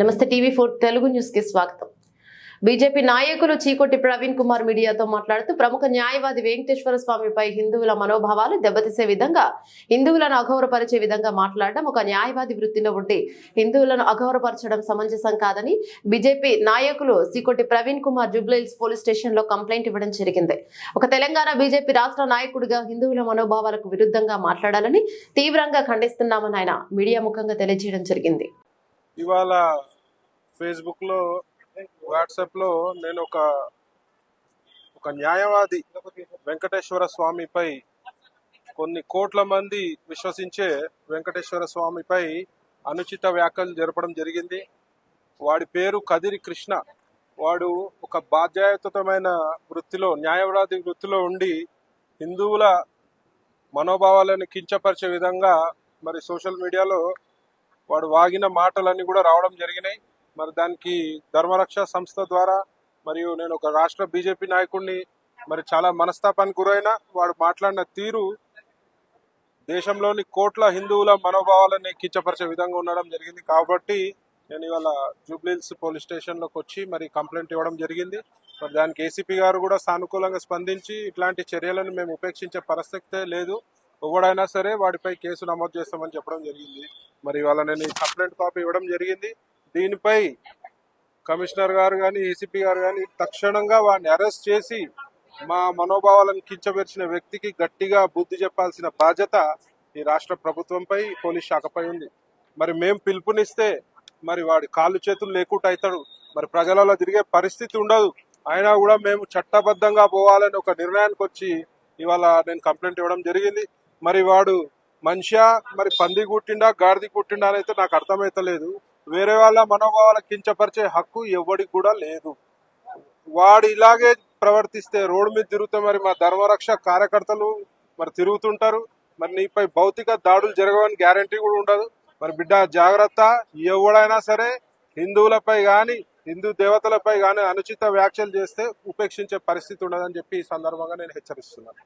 నమస్తే TV four Telugu న్యూస్కి స్వాగతం. బీజేపీ నాయకులు చీకొట్టి ప్రవీణ్ కుమార్ మీడియాతో మాట్లాడుతూ ప్రముఖ న్యాయవాది వెంకటేశ్వర స్వామిపై హిందువుల మనోభావాలు దెబ్బతీసే విధంగా హిందువులను అగౌరవపరిచే విధంగా మాట్లాడడం ఒక న్యాయవాది వృత్తిలో ఉండి హిందువులను అగౌరవపరచడం సమంజసం కాదని బీజేపీ నాయకులు చీకొట్టి ప్రవీణ్ కుమార్ జుబ్లైల్స్ పోలీస్ స్టేషన్లో కంప్లైంట్ ఇవ్వడం జరిగింది. ఒక తెలంగాణ బీజేపీ రాష్ట్ర నాయకుడిగా హిందువుల మనోభావాలకు విరుద్ధంగా మాట్లాడాలని తీవ్రంగా ఖండిస్తున్నామని ఆయన మీడియా ముఖంగా తెలియజేయడం జరిగింది. ఇవాళ ఫేస్బుక్లో వాట్సాప్లో నేను ఒక ఒక న్యాయవాది వెంకటేశ్వర స్వామిపై కొన్ని కోట్ల మంది విశ్వసించే వెంకటేశ్వర స్వామిపై అనుచిత వ్యాఖ్యలు జరపడం జరిగింది. వాడి పేరు కదిరి కృష్ణ. వాడు ఒక బాధ్యాయుతమైన వృత్తిలో న్యాయవాది వృత్తిలో ఉండి హిందువుల మనోభావాలను కించపరిచే విధంగా మరి సోషల్ మీడియాలో వాడు వాగిన మాటలన్నీ కూడా రావడం జరిగినాయి. మరి దానికి ధర్మరక్ష సంస్థ ద్వారా మరియు నేను ఒక రాష్ట్ర బీజేపీ నాయకుడిని మరి చాలా మనస్తాపానికి గురైన వాడు మాట్లాడిన తీరు దేశంలోని కోట్ల హిందువుల మనోభావాలని కించపరిచే విధంగా ఉండడం జరిగింది. కాబట్టి నేను ఇవాళ జూబ్లీహిల్స్ పోలీస్ స్టేషన్లోకి వచ్చి మరి కంప్లైంట్ ఇవ్వడం జరిగింది. మరి దానికి ఏసీపీ గారు కూడా సానుకూలంగా స్పందించి ఇట్లాంటి చర్యలను మేము ఉపేక్షించే పరిస్థితే లేదు. ఎవడైనా సరే వాడిపై కేసు నమోదు చేస్తామని చెప్పడం జరిగింది. మరి ఇవాళ నేను ఈ కంప్లైంట్ కాపీ ఇవ్వడం జరిగింది. దీనిపై కమిషనర్ గారు కానీ ఏసీపీ గారు కానీ తక్షణంగా వాడిని అరెస్ట్ చేసి మా మనోభావాలను కించపరిచిన వ్యక్తికి గట్టిగా బుద్ధి చెప్పాల్సిన బాధ్యత ఈ రాష్ట్ర ప్రభుత్వంపై పోలీస్ శాఖపై ఉంది. మరి మేము పిలుపునిస్తే మరి వాడి కాళ్ళు చేతులు లేకుండా అవుతాడు మరి ప్రజలలో తిరిగే పరిస్థితి ఉండదు. అయినా కూడా మేము చట్టబద్ధంగా పోవాలని ఒక నిర్ణయానికి వచ్చి ఇవాళ నేను కంప్లైంట్ ఇవ్వడం జరిగింది. మరి వాడు మనిషా మరి పంది కుట్టిండా గాడిది కుట్టిండా అని అయితే నాకు అర్థమైతలేదు. వేరే వాళ్ళ మనోభావాలు కించపరిచే హక్కు ఎవడికి కూడా లేదు. వాడు ఇలాగే ప్రవర్తిస్తే రోడ్డు మీద తిరుగుతే మరి మా ధర్మరక్ష కార్యకర్తలు మరి తిరుగుతుంటారు. మరి నీపై భౌతిక దాడులు జరగవని గ్యారంటీ కూడా ఉండదు. మరి బిడ్డ జాగ్రత్త ఎవడైనా సరే హిందువులపై కానీ హిందూ దేవతలపై కానీ అనుచిత వ్యాఖ్యలు చేస్తే ఉపేక్షించే పరిస్థితి ఉండదని చెప్పి ఈ సందర్భంగా నేను హెచ్చరిస్తున్నాను.